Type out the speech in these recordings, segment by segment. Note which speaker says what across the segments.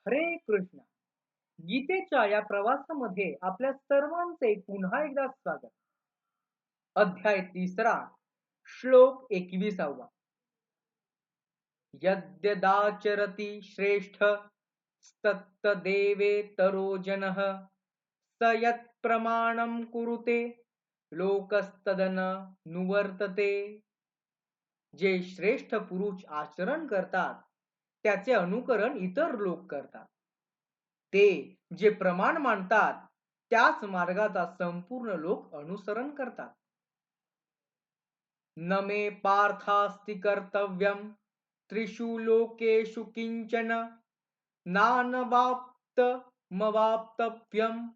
Speaker 1: हरे कृष्ण. गीतेच्या या प्रवासामध्ये आपल्या सर्वांचे पुन्हा एकदा स्वागत. अध्याय तिसरा श्लोक एकविसावा. यद्यदाचरति श्रेष्ठ देवे तरोजनः स यत्प्रमाणं कुरुते लोकस्तदन नुवर्तते. जे श्रेष्ठ पुरुष आचरण करतात त्याचे अनुकरण इतर लोक करतात. ते जे प्रमाण मानतात त्याच मार्गाचा संपूर्ण लोक अनुसरण करतात. न मे पार्थास्ति कर्तव्यम त्रिषु लोकेषु किंचन नानवाप्त मवाप्तव्यम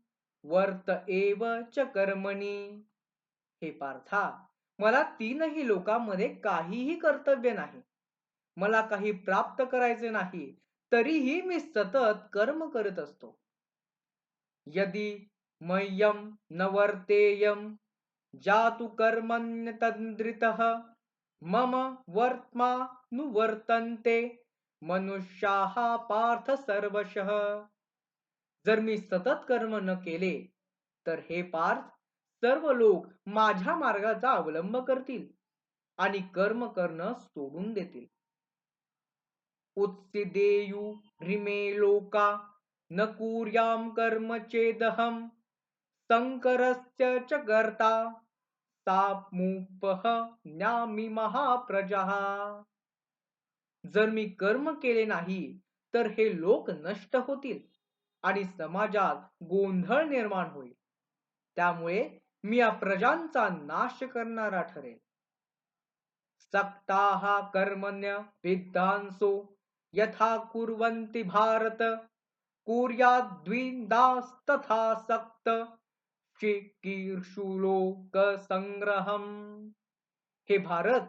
Speaker 1: वर्त एव च कर्मणी। हे पार्था मला तीनही लोकांमध्ये काहीही कर्तव्य नाही. मला काही प्राप्त करायचे नाही तरीही मी सतत कर्म करत असतो. यदि मय्यम न वर्तेयम जातु तंद्रित मम वर्त्मा नुवर्तन्ते मनुष्याहा पार्थ सर्वशः। जर मी सतत कर्म न केले तर हे पार्थ सर्व लोक माझ्या मार्गाचा अवलंब करतील आणि कर्म करणं सोडून देतील. उत्सिदेयु रिमे लोका न कुर्याम कर्म चेदहम संकरस्य च कर्ता सापमुपह न्यामी महाप्रजा। जर मी कर्म केले नाही तर हे लोक नष्ट होतील आणि समाजात गोंधळ निर्माण होईल. त्यामुळे मी या प्रजांचा नाश करणारा ठरेल. सक्ताहा कर्मण्य विद्वांसो यथा कुर्वन्ति भारत। कुर्याद्विन्दास्तथा सक्त। लोक संग्रहम हे भारत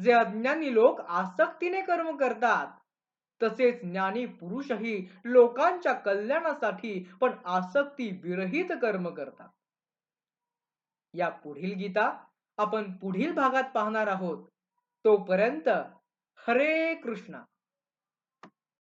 Speaker 1: जे अज्ञानी लोक आसक्तीने कर्म करतात तसेच ज्ञानी पुरुषही लोकांच्या कल्याणासाठी पण आसक्ती विरहित कर्म करतात. या पुढील गीता आपण पुढील भागात पाहणार आहोत. तोपर्यंत हरे कृष्णा.